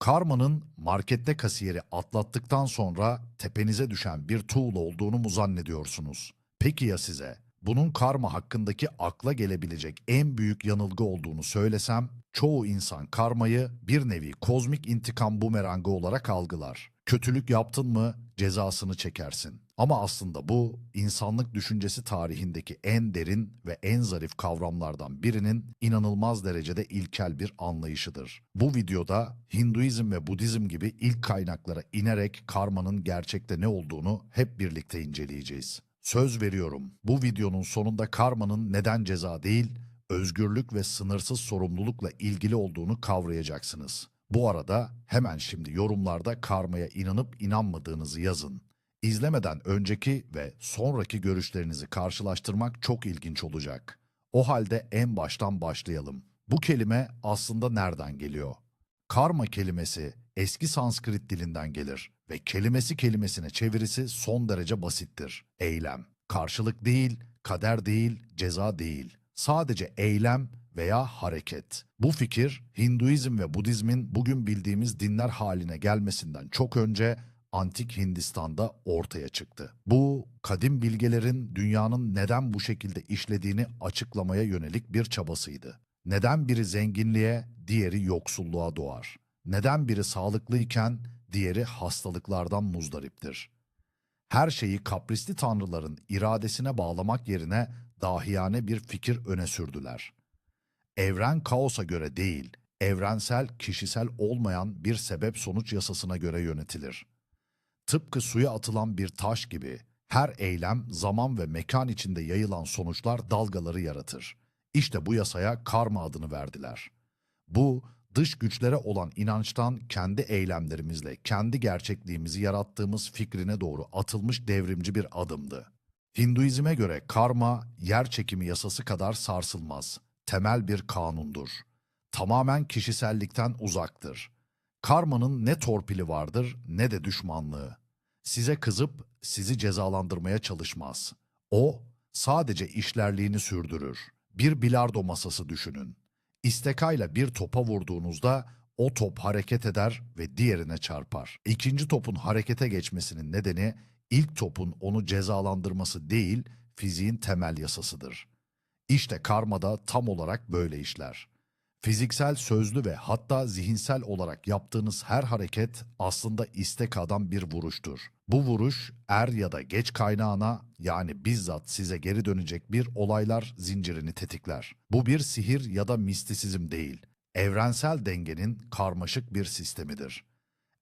Karma'nın markette kasiyeri atlattıktan sonra tepenize düşen bir tuğla olduğunu mu zannediyorsunuz? Peki ya size? Bunun karma hakkındaki akla gelebilecek en büyük yanılgı olduğunu söylesem, çoğu insan karmayı bir nevi kozmik intikam bumerangı olarak algılar. Kötülük yaptın mı cezasını çekersin. Ama aslında bu insanlık düşüncesi tarihindeki en derin ve en zarif kavramlardan birinin inanılmaz derecede ilkel bir anlayışıdır. Bu videoda Hinduizm ve Budizm gibi ilk kaynaklara inerek karmanın gerçekte ne olduğunu hep birlikte inceleyeceğiz. Söz veriyorum bu videonun sonunda karmanın neden ceza değil, özgürlük ve sınırsız sorumlulukla ilgili olduğunu kavrayacaksınız. Bu arada hemen şimdi yorumlarda karmaya inanıp inanmadığınızı yazın. İzlemeden önceki ve sonraki görüşlerinizi karşılaştırmak çok ilginç olacak. O halde en baştan başlayalım. Bu kelime aslında nereden geliyor? Karma kelimesi eski Sanskrit dilinden gelir ve kelimesi kelimesine çevirisi son derece basittir. Eylem. Karşılık değil, kader değil, ceza değil. Sadece eylem veya hareket. Bu fikir Hinduizm ve Budizmin bugün bildiğimiz dinler haline gelmesinden çok önce antik Hindistan'da ortaya çıktı. Bu kadim bilgelerin dünyanın neden bu şekilde işlediğini açıklamaya yönelik bir çabasıydı. Neden biri zenginliğe, diğeri yoksulluğa doğar? Neden biri sağlıklıyken diğeri hastalıklardan muzdariptir? Her şeyi kaprisli tanrıların iradesine bağlamak yerine dahiyane bir fikir öne sürdüler. Evren kaosa göre değil, evrensel, kişisel olmayan bir sebep sonuç yasasına göre yönetilir. Tıpkı suya atılan bir taş gibi her eylem zaman ve mekan içinde yayılan sonuçlar dalgaları yaratır. İşte bu yasaya karma adını verdiler. Bu dış güçlere olan inançtan kendi eylemlerimizle kendi gerçekliğimizi yarattığımız fikrine doğru atılmış devrimci bir adımdı. Hinduizme göre karma yer çekimi yasası kadar sarsılmaz, temel bir kanundur. Tamamen kişisellikten uzaktır. Karmanın ne torpili vardır ne de düşmanlığı. Size kızıp sizi cezalandırmaya çalışmaz. O sadece işlerliğini sürdürür. Bir bilardo masası düşünün. İstekayla bir topa vurduğunuzda o top hareket eder ve diğerine çarpar. İkinci topun harekete geçmesinin nedeni ilk topun onu cezalandırması değil, fiziğin temel yasasıdır. İşte karma da tam olarak böyle işler. Fiziksel, sözlü ve hatta zihinsel olarak yaptığınız her hareket aslında istekadan bir vuruştur. Bu vuruş er ya da geç kaynağına yani bizzat size geri dönecek bir olaylar zincirini tetikler. Bu bir sihir ya da mistisizm değil. Evrensel dengenin karmaşık bir sistemidir.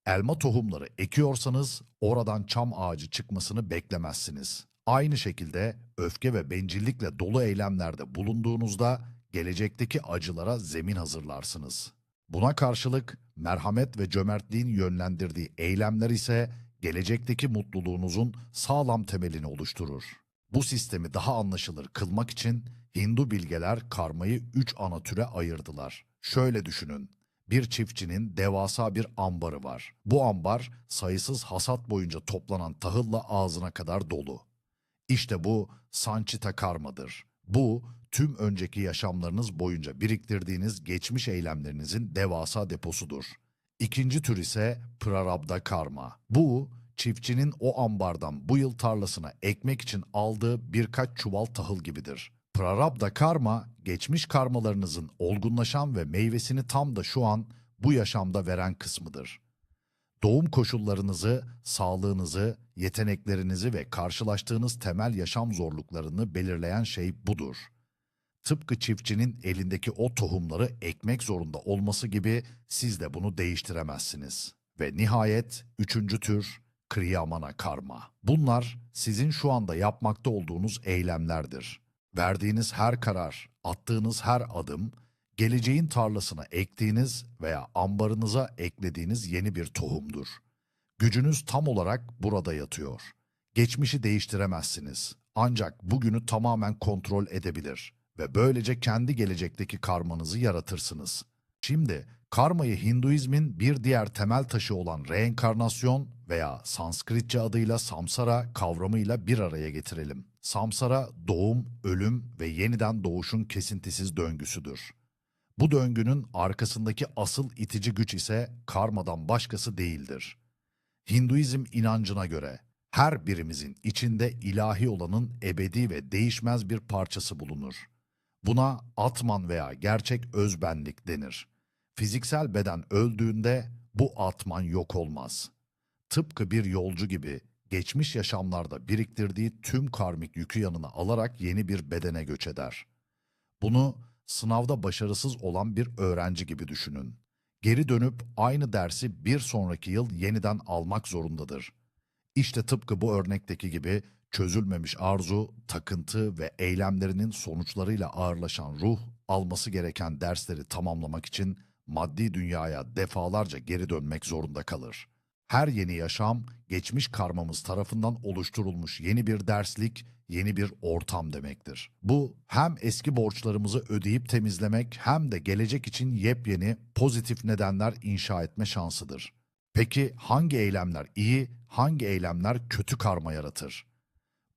Elma tohumları ekiyorsanız oradan çam ağacı çıkmasını beklemezsiniz. Aynı şekilde öfke ve bencillikle dolu eylemlerde bulunduğunuzda gelecekteki acılara zemin hazırlarsınız. Buna karşılık merhamet ve cömertliğin yönlendirdiği eylemler ise gelecekteki mutluluğunuzun sağlam temelini oluşturur. Bu sistemi daha anlaşılır kılmak için Hindu bilgeler karmayı üç ana türe ayırdılar. Şöyle düşünün. Bir çiftçinin devasa bir ambarı var. Bu ambar sayısız hasat boyunca toplanan tahılla ağzına kadar dolu. İşte bu sançita karmadır. Bu tüm önceki yaşamlarınız boyunca biriktirdiğiniz geçmiş eylemlerinizin devasa deposudur. İkinci tür ise prarabda karma. Bu çiftçinin o ambardan bu yıl tarlasına ekmek için aldığı birkaç çuval tahıl gibidir. Prarabda karma, geçmiş karmalarınızın olgunlaşan ve meyvesini tam da şu an bu yaşamda veren kısmıdır. Doğum koşullarınızı, sağlığınızı, yeteneklerinizi ve karşılaştığınız temel yaşam zorluklarını belirleyen şey budur. Tıpkı çiftçinin elindeki o tohumları ekmek zorunda olması gibi siz de bunu değiştiremezsiniz. Ve nihayet üçüncü tür Kriyamana karma. Bunlar sizin şu anda yapmakta olduğunuz eylemlerdir. Verdiğiniz her karar, attığınız her adım, geleceğin tarlasına ektiğiniz veya ambarınıza eklediğiniz yeni bir tohumdur. Gücünüz tam olarak burada yatıyor. Geçmişi değiştiremezsiniz. Ancak bugünü tamamen kontrol edebilir ve böylece kendi gelecekteki karmanızı yaratırsınız. Şimdi karmayı Hinduizmin bir diğer temel taşı olan reenkarnasyon veya Sanskritçe adıyla samsara kavramıyla bir araya getirelim. Samsara doğum, ölüm ve yeniden doğuşun kesintisiz döngüsüdür. Bu döngünün arkasındaki asıl itici güç ise karmadan başkası değildir. Hinduizm inancına göre her birimizin içinde ilahi olanın ebedi ve değişmez bir parçası bulunur. Buna atman veya gerçek özbenlik denir. Fiziksel beden öldüğünde bu atman yok olmaz. Tıpkı bir yolcu gibi geçmiş yaşamlarda biriktirdiği tüm karmik yükü yanına alarak yeni bir bedene göç eder. Bunu sınavda başarısız olan bir öğrenci gibi düşünün. Geri dönüp aynı dersi bir sonraki yıl yeniden almak zorundadır. İşte tıpkı bu örnekteki gibi çözülmemiş arzu, takıntı ve eylemlerinin sonuçlarıyla ağırlaşan ruh, alması gereken dersleri tamamlamak için maddi dünyaya defalarca geri dönmek zorunda kalır. Her yeni yaşam, geçmiş karmamız tarafından oluşturulmuş yeni bir derslik, yeni bir ortam demektir. Bu hem eski borçlarımızı ödeyip temizlemek hem de gelecek için yepyeni pozitif nedenler inşa etme şansıdır. Peki hangi eylemler iyi, hangi eylemler kötü karma yaratır?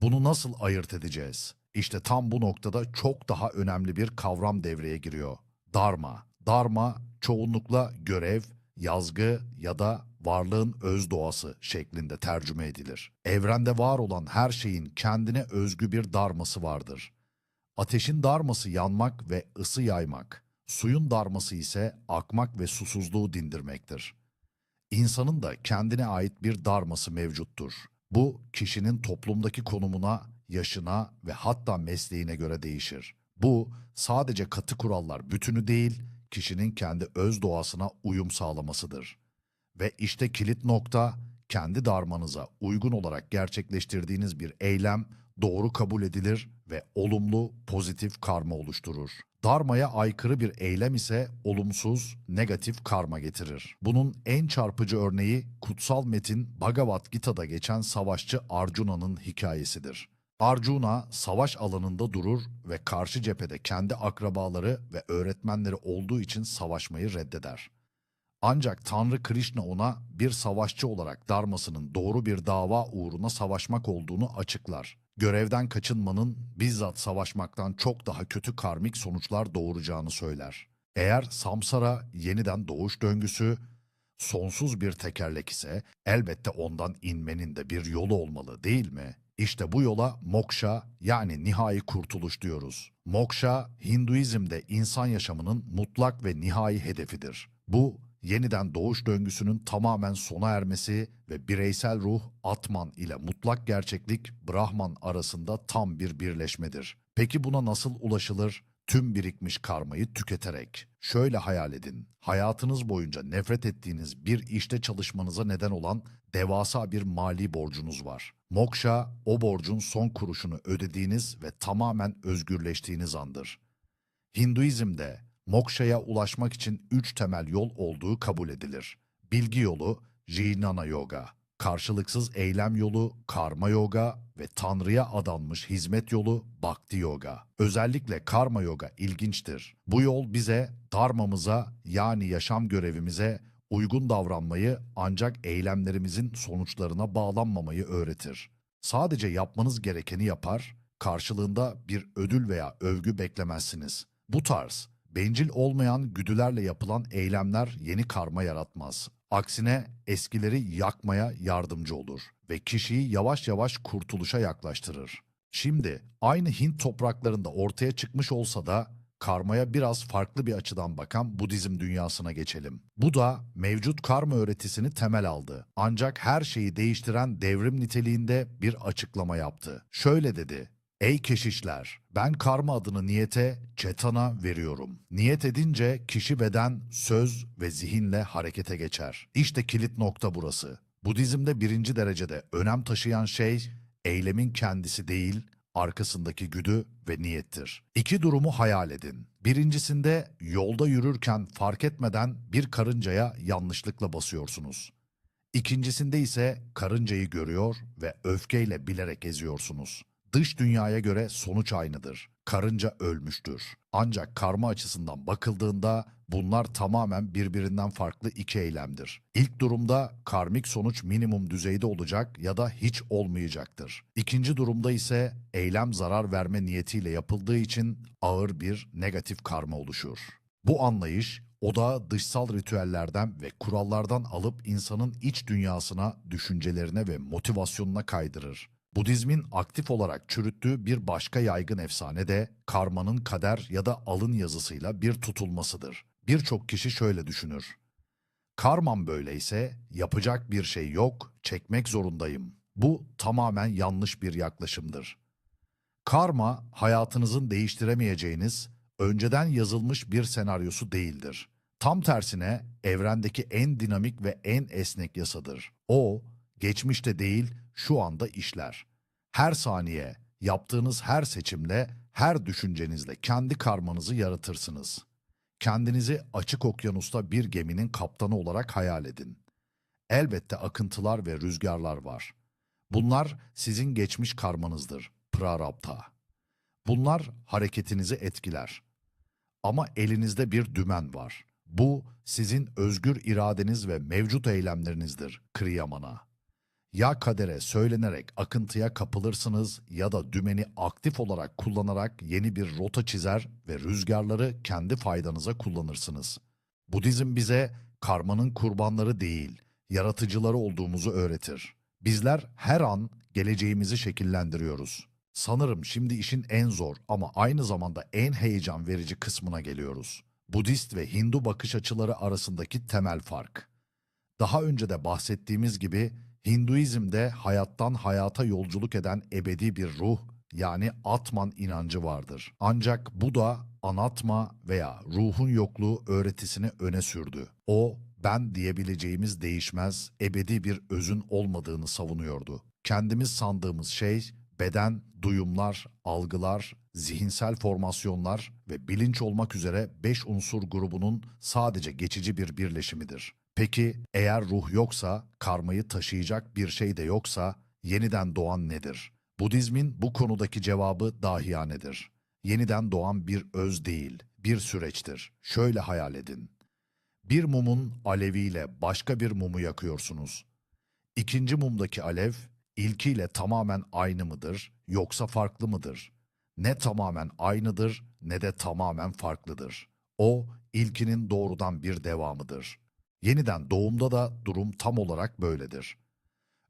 Bunu nasıl ayırt edeceğiz? İşte tam bu noktada çok daha önemli bir kavram devreye giriyor. Dharma. Dharma çoğunlukla görev, yazgı ya da varlığın öz doğası şeklinde tercüme edilir. Evrende var olan her şeyin kendine özgü bir darması vardır. Ateşin darması yanmak ve ısı yaymak, suyun darması ise akmak ve susuzluğu dindirmektir. İnsanın da kendine ait bir darması mevcuttur. Bu kişinin toplumdaki konumuna, yaşına ve hatta mesleğine göre değişir. Bu sadece katı kurallar bütünü değil, kişinin kendi öz doğasına uyum sağlamasıdır. Ve işte kilit nokta kendi darmanıza uygun olarak gerçekleştirdiğiniz bir eylem doğru kabul edilir ve olumlu, pozitif karma oluşturur. Darmaya aykırı bir eylem ise olumsuz, negatif karma getirir. Bunun en çarpıcı örneği kutsal metin Bhagavad Gita'da geçen savaşçı Arjuna'nın hikayesidir. Arjuna savaş alanında durur ve karşı cephede kendi akrabaları ve öğretmenleri olduğu için savaşmayı reddeder. Ancak Tanrı Krishna ona bir savaşçı olarak darmasının doğru bir dava uğruna savaşmak olduğunu açıklar. Görevden kaçınmanın bizzat savaşmaktan çok daha kötü karmik sonuçlar doğuracağını söyler. Eğer samsara yeniden doğuş döngüsü sonsuz bir tekerlek ise elbette ondan inmenin de bir yolu olmalı değil mi? İşte bu yola moksha yani nihai kurtuluş diyoruz. Moksha Hinduizm'de insan yaşamının mutlak ve nihai hedefidir. Bu yeniden doğuş döngüsünün tamamen sona ermesi ve bireysel ruh Atman ile mutlak gerçeklik Brahman arasında tam bir birleşmedir. Peki buna nasıl ulaşılır? Tüm birikmiş karmayı tüketerek. Şöyle hayal edin. Hayatınız boyunca nefret ettiğiniz bir işte çalışmanıza neden olan devasa bir mali borcunuz var. Moksha o borcun son kuruşunu ödediğiniz ve tamamen özgürleştiğiniz andır. Hinduizm'de mokshaya ulaşmak için üç temel yol olduğu kabul edilir. Bilgi yolu, Jnana Yoga, karşılıksız eylem yolu, Karma Yoga ve Tanrı'ya adanmış hizmet yolu, Bhakti Yoga. Özellikle Karma Yoga ilginçtir. Bu yol bize dharmamıza yani yaşam görevimize uygun davranmayı ancak eylemlerimizin sonuçlarına bağlanmamayı öğretir. Sadece yapmanız gerekeni yapar, karşılığında bir ödül veya övgü beklemezsiniz. Bu tarz bencil olmayan güdülerle yapılan eylemler yeni karma yaratmaz. Aksine eskileri yakmaya yardımcı olur ve kişiyi yavaş yavaş kurtuluşa yaklaştırır. Şimdi aynı Hint topraklarında ortaya çıkmış olsa da karmaya biraz farklı bir açıdan bakan Budizm dünyasına geçelim. Bu da mevcut karma öğretisini temel aldı. Ancak her şeyi değiştiren devrim niteliğinde bir açıklama yaptı. Şöyle dedi: Ey keşişler, ben karma adını niyete, çetana veriyorum. Niyet edince kişi beden, söz ve zihinle harekete geçer. İşte kilit nokta burası. Budizm'de birinci derecede önem taşıyan şey, eylemin kendisi değil, arkasındaki güdü ve niyettir. İki durumu hayal edin. Birincisinde yolda yürürken fark etmeden bir karıncaya yanlışlıkla basıyorsunuz. İkincisinde ise karıncayı görüyor ve öfkeyle bilerek eziyorsunuz. Dış dünyaya göre sonuç aynıdır. Karınca ölmüştür. Ancak karma açısından bakıldığında bunlar tamamen birbirinden farklı iki eylemdir. İlk durumda karmik sonuç minimum düzeyde olacak ya da hiç olmayacaktır. İkinci durumda ise eylem zarar verme niyetiyle yapıldığı için ağır bir negatif karma oluşur. Bu anlayış odağı dışsal ritüellerden ve kurallardan alıp insanın iç dünyasına, düşüncelerine ve motivasyonuna kaydırır. Budizmin aktif olarak çürüttüğü bir başka yaygın efsane de karmanın kader ya da alın yazısıyla bir tutulmasıdır. Birçok kişi şöyle düşünür. Karmam böyleyse yapacak bir şey yok, çekmek zorundayım. Bu tamamen yanlış bir yaklaşımdır. Karma hayatınızın değiştiremeyeceğiniz, önceden yazılmış bir senaryosu değildir. Tam tersine evrendeki en dinamik ve en esnek yasadır. O, geçmişte değil, şu anda işler. Her saniye, yaptığınız her seçimle, her düşüncenizle kendi karmanızı yaratırsınız. Kendinizi açık okyanusta bir geminin kaptanı olarak hayal edin. Elbette akıntılar ve rüzgarlar var. Bunlar sizin geçmiş karmanızdır, prarabdha. Bunlar hareketinizi etkiler. Ama elinizde bir dümen var. Bu sizin özgür iradeniz ve mevcut eylemlerinizdir, kriyamana. Ya kadere söylenerek akıntıya kapılırsınız ya da dümeni aktif olarak kullanarak yeni bir rota çizer ve rüzgarları kendi faydanıza kullanırsınız. Budizm bize karmanın kurbanları değil, yaratıcıları olduğumuzu öğretir. Bizler her an geleceğimizi şekillendiriyoruz. Sanırım şimdi işin en zor ama aynı zamanda en heyecan verici kısmına geliyoruz. Budist ve Hindu bakış açıları arasındaki temel fark. Daha önce de bahsettiğimiz gibi Hinduizm'de hayattan hayata yolculuk eden ebedi bir ruh yani Atman inancı vardır. Ancak Buda anatma veya ruhun yokluğu öğretisini öne sürdü. O ben diyebileceğimiz değişmez, ebedi bir özün olmadığını savunuyordu. Kendimiz sandığımız şey beden, duyumlar, algılar, zihinsel formasyonlar ve bilinç olmak üzere beş unsur grubunun sadece geçici bir birleşimidir. Peki eğer ruh yoksa, karmayı taşıyacak bir şey de yoksa yeniden doğan nedir? Budizmin bu konudaki cevabı dahiyanedir. Yeniden doğan bir öz değil, bir süreçtir. Şöyle hayal edin. Bir mumun aleviyle başka bir mumu yakıyorsunuz. İkinci mumdaki alev ilkiyle tamamen aynı mıdır yoksa farklı mıdır? Ne tamamen aynıdır ne de tamamen farklıdır. O ilkinin doğrudan bir devamıdır. Yeniden doğumda da durum tam olarak böyledir.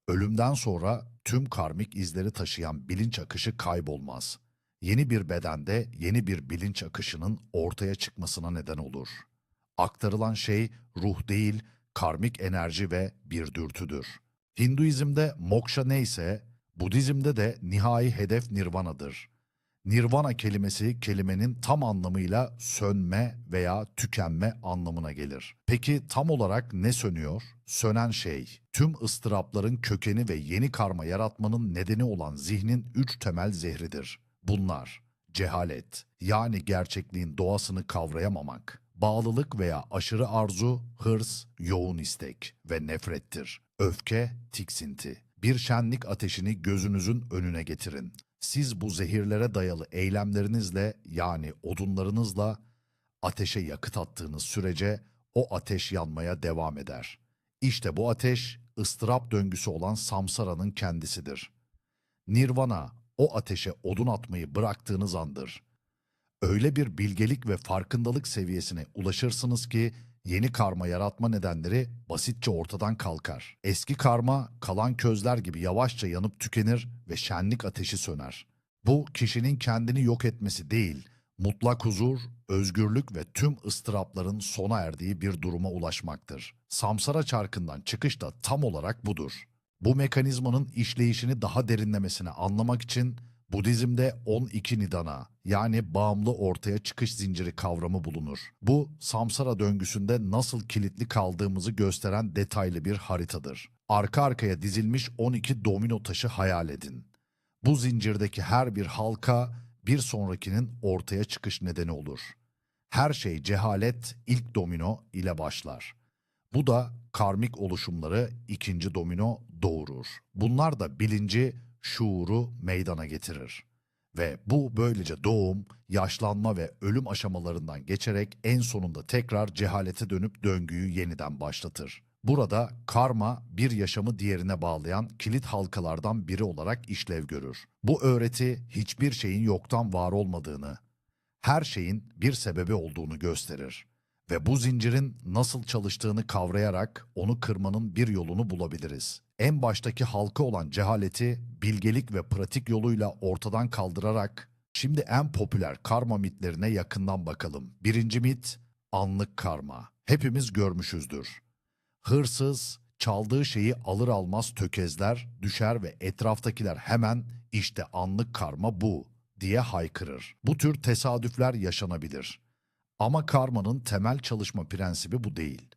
Ölümden sonra tüm karmik izleri taşıyan bilinç akışı kaybolmaz. Yeni bir bedende yeni bir bilinç akışının ortaya çıkmasına neden olur. Aktarılan şey ruh değil, karmik enerji ve bir dürtüdür. Hinduizm'de moksha neyse, Budizm'de de nihai hedef nirvanadır. Nirvana kelimesi kelimenin tam anlamıyla sönme veya tükenme anlamına gelir. Peki tam olarak ne sönüyor? Sönen şey, tüm ıstırapların kökeni ve yeni karma yaratmanın nedeni olan zihnin üç temel zehridir. Bunlar, cehalet, yani gerçekliğin doğasını kavrayamamak, bağlılık veya aşırı arzu, hırs, yoğun istek ve nefrettir. Öfke, tiksinti. Bir şenlik ateşini gözünüzün önüne getirin. Siz bu zehirlere dayalı eylemlerinizle yani odunlarınızla ateşe yakıt attığınız sürece o ateş yanmaya devam eder. İşte bu ateş ıstırap döngüsü olan samsaranın kendisidir. Nirvana o ateşe odun atmayı bıraktığınız andır. Öyle bir bilgelik ve farkındalık seviyesine ulaşırsınız ki yeni karma yaratma nedenleri basitçe ortadan kalkar. Eski karma kalan közler gibi yavaşça yanıp tükenir ve şenlik ateşi söner. Bu kişinin kendini yok etmesi değil, mutlak huzur, özgürlük ve tüm ıstırapların sona erdiği bir duruma ulaşmaktır. Samsara çarkından çıkış da tam olarak budur. Bu mekanizmanın işleyişini daha derinlemesine anlamak için Budizm'de 12 nidana yani bağımlı ortaya çıkış zinciri kavramı bulunur. Bu samsara döngüsünde nasıl kilitli kaldığımızı gösteren detaylı bir haritadır. Arka arkaya dizilmiş 12 domino taşı hayal edin. Bu zincirdeki her bir halka bir sonrakinin ortaya çıkış nedeni olur. Her şey cehalet ilk domino ile başlar. Bu da karmik oluşumları ikinci domino doğurur. Bunlar da bilinci, şuuru meydana getirir. Ve bu böylece doğum, yaşlanma ve ölüm aşamalarından geçerek en sonunda tekrar cehalete dönüp döngüyü yeniden başlatır. Burada karma bir yaşamı diğerine bağlayan kilit halkalardan biri olarak işlev görür. Bu öğreti hiçbir şeyin yoktan var olmadığını, her şeyin bir sebebi olduğunu gösterir. Ve bu zincirin nasıl çalıştığını kavrayarak onu kırmanın bir yolunu bulabiliriz. En baştaki halka olan cehaleti bilgelik ve pratik yoluyla ortadan kaldırarak şimdi en popüler karma mitlerine yakından bakalım. Birinci mit anlık karma. Hepimiz görmüşüzdür. Hırsız çaldığı şeyi alır almaz tökezler, düşer ve etraftakiler hemen işte anlık karma bu diye haykırır. Bu tür tesadüfler yaşanabilir. Ama karmanın temel çalışma prensibi bu değil.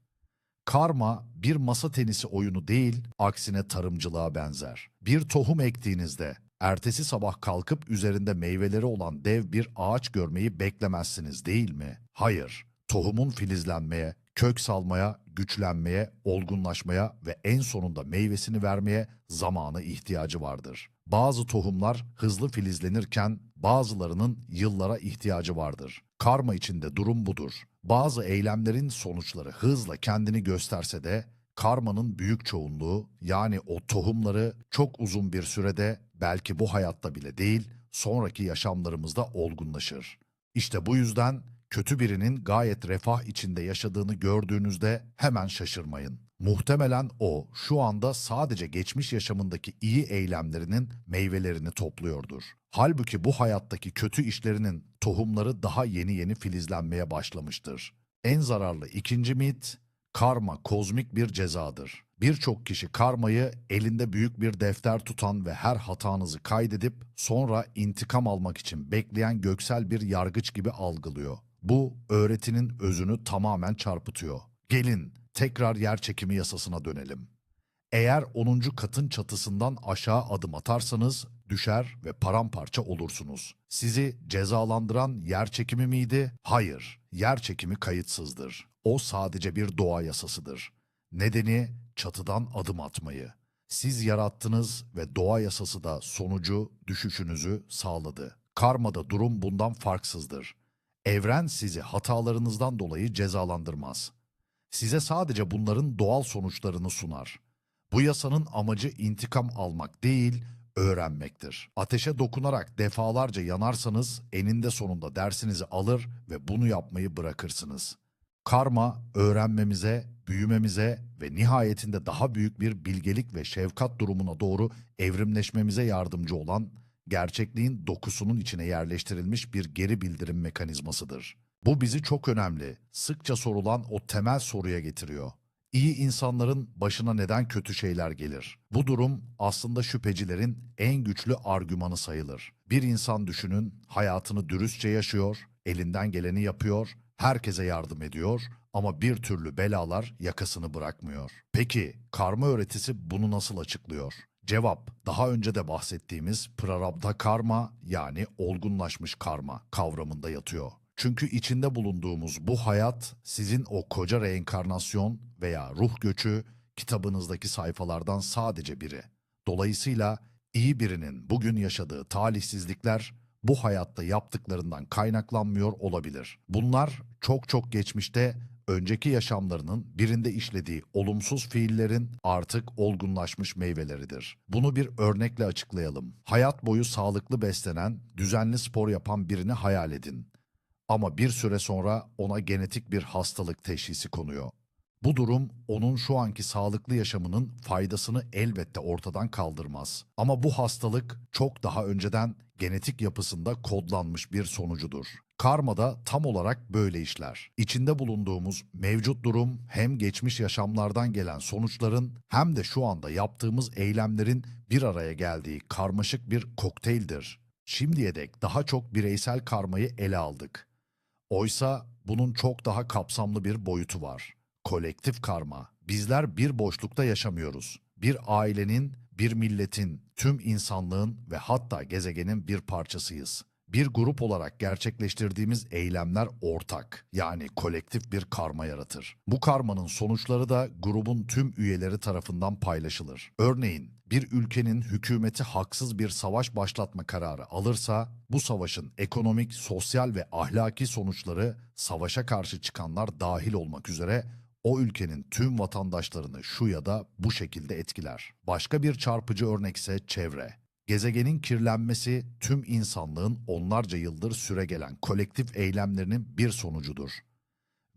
Karma bir masa tenisi oyunu değil, aksine tarımcılığa benzer. Bir tohum ektiğinizde ertesi sabah kalkıp üzerinde meyveleri olan dev bir ağaç görmeyi beklemezsiniz değil mi? Hayır. Tohumun filizlenmeye, kök salmaya, güçlenmeye, olgunlaşmaya ve en sonunda meyvesini vermeye zamanı ihtiyacı vardır. Bazı tohumlar hızlı filizlenirken bazılarının yıllara ihtiyacı vardır. Karma içinde durum budur. Bazı eylemlerin sonuçları hızla kendini gösterse de karmanın büyük çoğunluğu yani o tohumları çok uzun bir sürede belki bu hayatta bile değil sonraki yaşamlarımızda olgunlaşır. İşte bu yüzden kötü birinin gayet refah içinde yaşadığını gördüğünüzde hemen şaşırmayın. Muhtemelen o şu anda sadece geçmiş yaşamındaki iyi eylemlerinin meyvelerini topluyordur. Halbuki bu hayattaki kötü işlerinin tohumları daha yeni yeni filizlenmeye başlamıştır. En zararlı ikinci mit, karma kozmik bir cezadır. Birçok kişi karmayı elinde büyük bir defter tutan ve her hatanızı kaydedip sonra intikam almak için bekleyen göksel bir yargıç gibi algılıyor. Bu öğretinin özünü tamamen çarpıtıyor. Gelin tekrar yer çekimi yasasına dönelim. Eğer 10. katın çatısından aşağı adım atarsanız düşer ve paramparça olursunuz. Sizi cezalandıran yer çekimi miydi? Hayır, yer çekimi kayıtsızdır. O sadece bir doğa yasasıdır. Nedeni çatıdan adım atmayı. Siz yarattınız ve doğa yasası da sonucu düşüşünüzü sağladı. Karmada durum bundan farksızdır. Evren sizi hatalarınızdan dolayı cezalandırmaz. Size sadece bunların doğal sonuçlarını sunar. Bu yasanın amacı intikam almak değil, öğrenmektir. Ateşe dokunarak defalarca yanarsanız eninde sonunda dersinizi alır ve bunu yapmayı bırakırsınız. Karma öğrenmemize, büyümemize ve nihayetinde daha büyük bir bilgelik ve şefkat durumuna doğru evrimleşmemize yardımcı olan gerçekliğin dokusunun içine yerleştirilmiş bir geri bildirim mekanizmasıdır. Bu bizi çok önemli, sıkça sorulan o temel soruya getiriyor. İyi insanların başına neden kötü şeyler gelir? Bu durum aslında şüphecilerin en güçlü argümanı sayılır. Bir insan düşünün, hayatını dürüstçe yaşıyor, elinden geleni yapıyor, herkese yardım ediyor ama bir türlü belalar yakasını bırakmıyor. Peki karma öğretisi bunu nasıl açıklıyor? Cevap, daha önce de bahsettiğimiz prarabdha karma yani olgunlaşmış karma kavramında yatıyor. Çünkü içinde bulunduğumuz bu hayat sizin o koca reenkarnasyon veya ruh göçü kitabınızdaki sayfalardan sadece biri. Dolayısıyla iyi birinin bugün yaşadığı talihsizlikler bu hayatta yaptıklarından kaynaklanmıyor olabilir. Bunlar çok çok geçmişte önceki yaşamlarının birinde işlediği olumsuz fiillerin artık olgunlaşmış meyveleridir. Bunu bir örnekle açıklayalım. Hayat boyu sağlıklı beslenen, düzenli spor yapan birini hayal edin. Ama bir süre sonra ona genetik bir hastalık teşhisi konuyor. Bu durum onun şu anki sağlıklı yaşamının faydasını elbette ortadan kaldırmaz. Ama bu hastalık çok daha önceden genetik yapısında kodlanmış bir sonucudur. Karma da tam olarak böyle işler. İçinde bulunduğumuz mevcut durum hem geçmiş yaşamlardan gelen sonuçların hem de şu anda yaptığımız eylemlerin bir araya geldiği karmaşık bir kokteyldir. Şimdiye dek daha çok bireysel karmayı ele aldık. Oysa bunun çok daha kapsamlı bir boyutu var. Kolektif karma. Bizler bir boşlukta yaşamıyoruz. Bir ailenin, bir milletin, tüm insanlığın ve hatta gezegenin bir parçasıyız. Bir grup olarak gerçekleştirdiğimiz eylemler ortak, yani kolektif bir karma yaratır. Bu karmanın sonuçları da grubun tüm üyeleri tarafından paylaşılır. Örneğin bir ülkenin hükümeti haksız bir savaş başlatma kararı alırsa bu savaşın ekonomik, sosyal ve ahlaki sonuçları savaşa karşı çıkanlar dahil olmak üzere o ülkenin tüm vatandaşlarını şu ya da bu şekilde etkiler. Başka bir çarpıcı örnek ise çevre. Gezegenin kirlenmesi tüm insanlığın onlarca yıldır süregelen kolektif eylemlerinin bir sonucudur.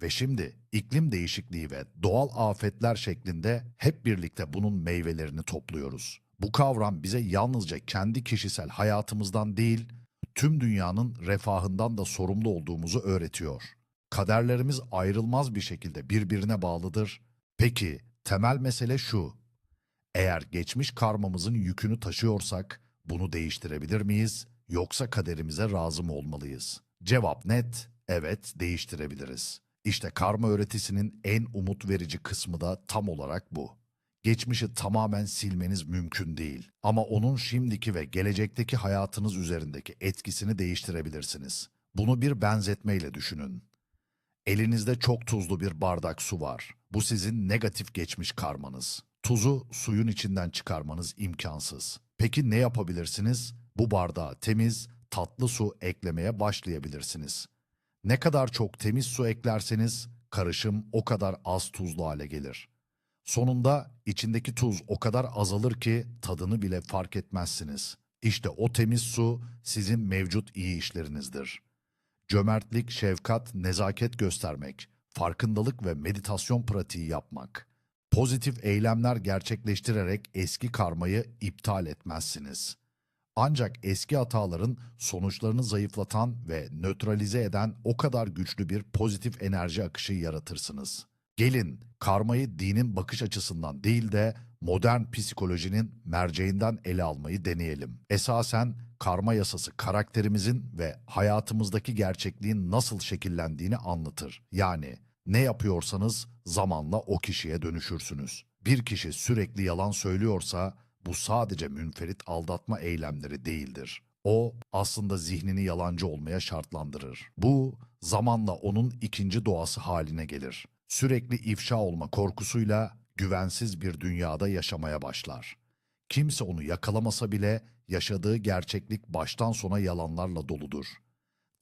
Ve şimdi iklim değişikliği ve doğal afetler şeklinde hep birlikte bunun meyvelerini topluyoruz. Bu kavram bize yalnızca kendi kişisel hayatımızdan değil, tüm dünyanın refahından da sorumlu olduğumuzu öğretiyor. Kaderlerimiz ayrılmaz bir şekilde birbirine bağlıdır. Peki temel mesele şu. Eğer geçmiş karmamızın yükünü taşıyorsak bunu değiştirebilir miyiz yoksa kaderimize razı mı olmalıyız? Cevap net, evet değiştirebiliriz. İşte karma öğretisinin en umut verici kısmı da tam olarak bu. Geçmişi tamamen silmeniz mümkün değil ama onun şimdiki ve gelecekteki hayatınız üzerindeki etkisini değiştirebilirsiniz. Bunu bir benzetmeyle düşünün. Elinizde çok tuzlu bir bardak su var. Bu sizin negatif geçmiş karmanız. Tuzu suyun içinden çıkarmanız imkansız. Peki ne yapabilirsiniz? Bu bardağa temiz, tatlı su eklemeye başlayabilirsiniz. Ne kadar çok temiz su eklerseniz karışım o kadar az tuzlu hale gelir. Sonunda içindeki tuz o kadar azalır ki tadını bile fark etmezsiniz. İşte o temiz su sizin mevcut iyi işlerinizdir. Cömertlik, şefkat, nezaket göstermek, farkındalık ve meditasyon pratiği yapmak. Pozitif eylemler gerçekleştirerek eski karmayı iptal etmezsiniz. Ancak eski hataların sonuçlarını zayıflatan ve nötralize eden o kadar güçlü bir pozitif enerji akışı yaratırsınız. Gelin karmayı dinin bakış açısından değil de modern psikolojinin merceğinden ele almayı deneyelim. Esasen karma yasası karakterimizin ve hayatımızdaki gerçekliğin nasıl şekillendiğini anlatır. Yani ne yapıyorsanız zamanla o kişiye dönüşürsünüz. Bir kişi sürekli yalan söylüyorsa bu sadece münferit aldatma eylemleri değildir. O aslında zihnini yalancı olmaya şartlandırır. Bu zamanla onun ikinci doğası haline gelir. Sürekli ifşa olma korkusuyla güvensiz bir dünyada yaşamaya başlar. Kimse onu yakalamasa bile yaşadığı gerçeklik baştan sona yalanlarla doludur.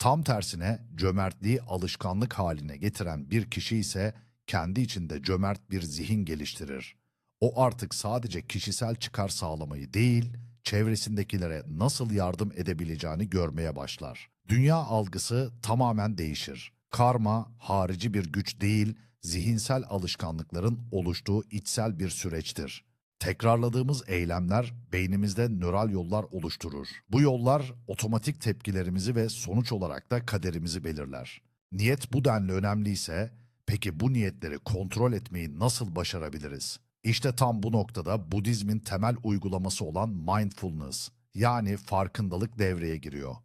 Tam tersine cömertliği alışkanlık haline getiren bir kişi ise kendi içinde cömert bir zihin geliştirir. O artık sadece kişisel çıkar sağlamayı değil, çevresindekilere nasıl yardım edebileceğini görmeye başlar. Dünya algısı tamamen değişir. Karma harici bir güç değil, zihinsel alışkanlıkların oluştuğu içsel bir süreçtir. Tekrarladığımız eylemler beynimizde nöral yollar oluşturur. Bu yollar otomatik tepkilerimizi ve sonuç olarak da kaderimizi belirler. Niyet bu denli önemliyse, peki bu niyetleri kontrol etmeyi nasıl başarabiliriz? İşte tam bu noktada Budizmin temel uygulaması olan mindfulness yani farkındalık devreye giriyor.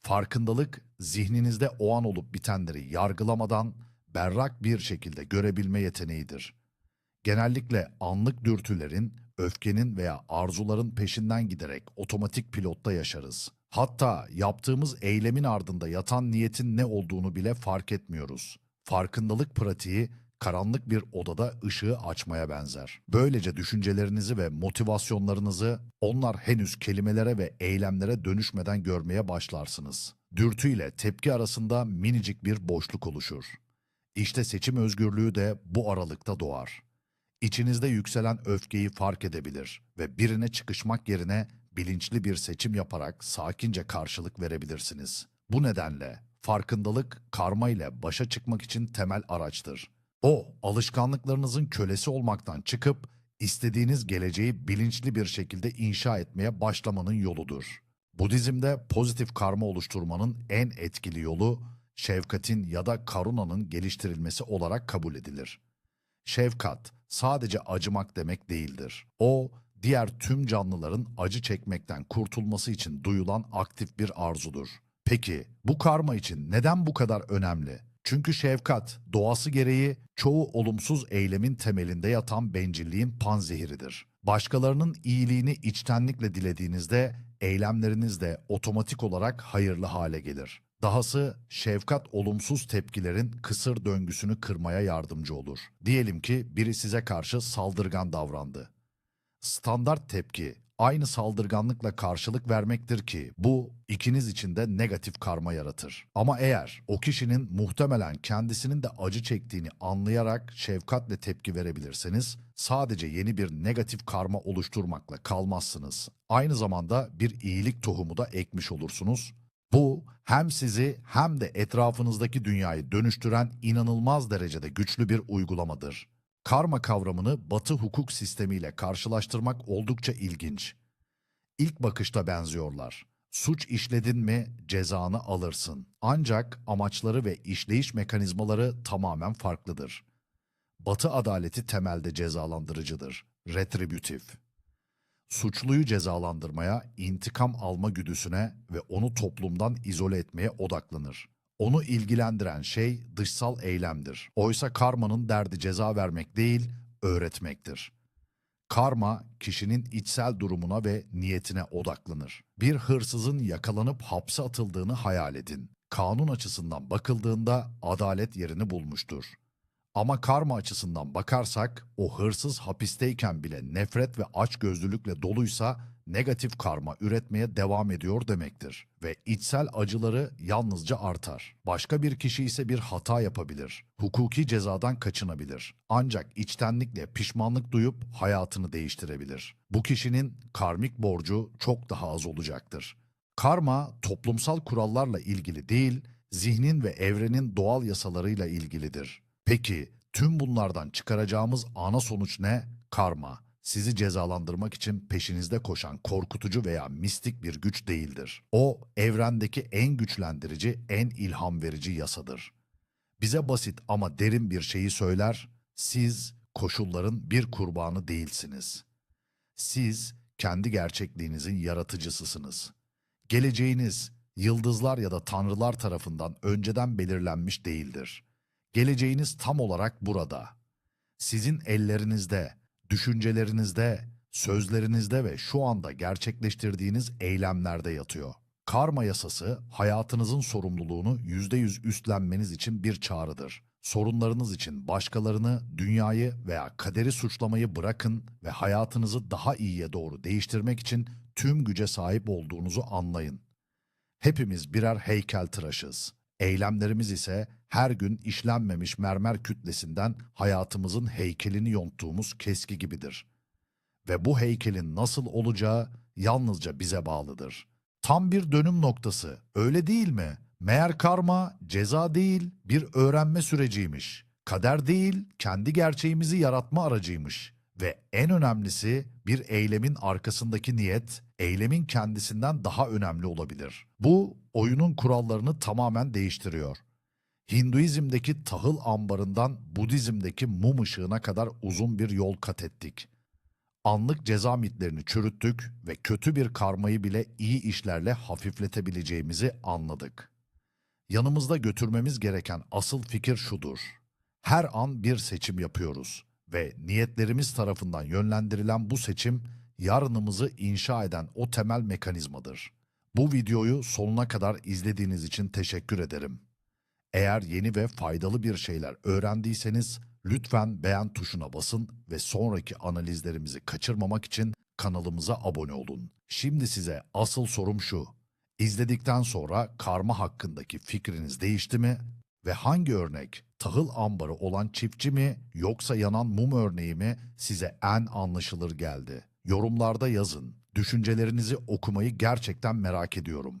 Farkındalık zihninizde o an olup bitenleri yargılamadan berrak bir şekilde görebilme yeteneğidir. Genellikle anlık dürtülerin, öfkenin veya arzuların peşinden giderek otomatik pilotta yaşarız. Hatta yaptığımız eylemin ardında yatan niyetin ne olduğunu bile fark etmiyoruz. Farkındalık pratiği karanlık bir odada ışığı açmaya benzer. Böylece düşüncelerinizi ve motivasyonlarınızı onlar henüz kelimelere ve eylemlere dönüşmeden görmeye başlarsınız. Dürtü ile tepki arasında minicik bir boşluk oluşur. İşte seçim özgürlüğü de bu aralıkta doğar. İçinizde yükselen öfkeyi fark edebilir ve birine çıkışmak yerine bilinçli bir seçim yaparak sakince karşılık verebilirsiniz. Bu nedenle farkındalık karma ile başa çıkmak için temel araçtır. O, alışkanlıklarınızın kölesi olmaktan çıkıp istediğiniz geleceği bilinçli bir şekilde inşa etmeye başlamanın yoludur. Budizm'de pozitif karma oluşturmanın en etkili yolu şefkatin ya da karunanın geliştirilmesi olarak kabul edilir. Şefkat sadece acımak demek değildir. O, diğer tüm canlıların acı çekmekten kurtulması için duyulan aktif bir arzudur. Peki bu karma için neden bu kadar önemli? Çünkü şefkat doğası gereği çoğu olumsuz eylemin temelinde yatan bencilliğin panzehiridir. Başkalarının iyiliğini içtenlikle dilediğinizde eylemleriniz de otomatik olarak hayırlı hale gelir. Dahası şefkat olumsuz tepkilerin kısır döngüsünü kırmaya yardımcı olur. Diyelim ki biri size karşı saldırgan davrandı. Standart tepki aynı saldırganlıkla karşılık vermektir ki bu ikiniz için de negatif karma yaratır. Ama eğer o kişinin muhtemelen kendisinin de acı çektiğini anlayarak şefkatle tepki verebilirseniz sadece yeni bir negatif karma oluşturmakla kalmazsınız. Aynı zamanda bir iyilik tohumu da ekmiş olursunuz. Bu hem sizi hem de etrafınızdaki dünyayı dönüştüren inanılmaz derecede güçlü bir uygulamadır. Karma kavramını Batı hukuk sistemiyle karşılaştırmak oldukça ilginç. İlk bakışta benziyorlar. Suç işledin mi cezanı alırsın. Ancak amaçları ve işleyiş mekanizmaları tamamen farklıdır. Batı adaleti temelde cezalandırıcıdır, retributif. Suçluyu cezalandırmaya, intikam alma güdüsüne ve onu toplumdan izole etmeye odaklanır. Onu ilgilendiren şey dışsal eylemdir. Oysa karmanın derdi ceza vermek değil, öğretmektir. Karma, kişinin içsel durumuna ve niyetine odaklanır. Bir hırsızın yakalanıp hapse atıldığını hayal edin. Kanun açısından bakıldığında adalet yerini bulmuştur. Ama karma açısından bakarsak o hırsız hapisteyken bile nefret ve açgözlülükle doluysa negatif karma üretmeye devam ediyor demektir ve içsel acıları yalnızca artar. Başka bir kişi ise bir hata yapabilir. Hukuki cezadan kaçınabilir. Ancak içtenlikle pişmanlık duyup hayatını değiştirebilir. Bu kişinin karmik borcu çok daha az olacaktır. Karma toplumsal kurallarla ilgili değil, zihnin ve evrenin doğal yasalarıyla ilgilidir. Peki tüm bunlardan çıkaracağımız ana sonuç ne? Karma. Sizi cezalandırmak için peşinizde koşan korkutucu veya mistik bir güç değildir. O evrendeki en güçlendirici, en ilham verici yasadır. Bize basit ama derin bir şeyi söyler. Siz koşulların bir kurbanı değilsiniz. Siz kendi gerçekliğinizin yaratıcısısınız. Geleceğiniz yıldızlar ya da tanrılar tarafından önceden belirlenmiş değildir. Geleceğiniz tam olarak burada. Sizin ellerinizde, düşüncelerinizde, sözlerinizde ve şu anda gerçekleştirdiğiniz eylemlerde yatıyor. Karma yasası hayatınızın sorumluluğunu %100 üstlenmeniz için bir çağrıdır. Sorunlarınız için başkalarını, dünyayı veya kaderi suçlamayı bırakın ve hayatınızı daha iyiye doğru değiştirmek için tüm güce sahip olduğunuzu anlayın. Hepimiz birer heykeltıraşız. Eylemlerimiz ise her gün işlenmemiş mermer kütlesinden hayatımızın heykelini yonttuğumuz keski gibidir. Ve bu heykelin nasıl olacağı yalnızca bize bağlıdır. Tam bir dönüm noktası, öyle değil mi? Meğer karma ceza değil, bir öğrenme süreciymiş. Kader değil, kendi gerçeğimizi yaratma aracıymış. Ve en önemlisi bir eylemin arkasındaki niyet, eylemin kendisinden daha önemli olabilir. Bu oyunun kurallarını tamamen değiştiriyor. Hinduizm'deki tahıl ambarından Budizm'deki mum ışığına kadar uzun bir yol kat ettik. Anlık ceza mitlerini çürüttük ve kötü bir karmayı bile iyi işlerle hafifletebileceğimizi anladık. Yanımızda götürmemiz gereken asıl fikir şudur. Her an bir seçim yapıyoruz ve niyetlerimiz tarafından yönlendirilen bu seçim yarınımızı inşa eden o temel mekanizmadır. Bu videoyu sonuna kadar izlediğiniz için teşekkür ederim. Eğer yeni ve faydalı bir şeyler öğrendiyseniz lütfen beğen tuşuna basın ve sonraki analizlerimizi kaçırmamak için kanalımıza abone olun. Şimdi size asıl sorum şu. İzledikten sonra karma hakkındaki fikriniz değişti mi? Ve hangi örnek tahıl ambarı olan çiftçi mi yoksa yanan mum örneği mi size en anlaşılır geldi? Yorumlarda yazın. Düşüncelerinizi okumayı gerçekten merak ediyorum.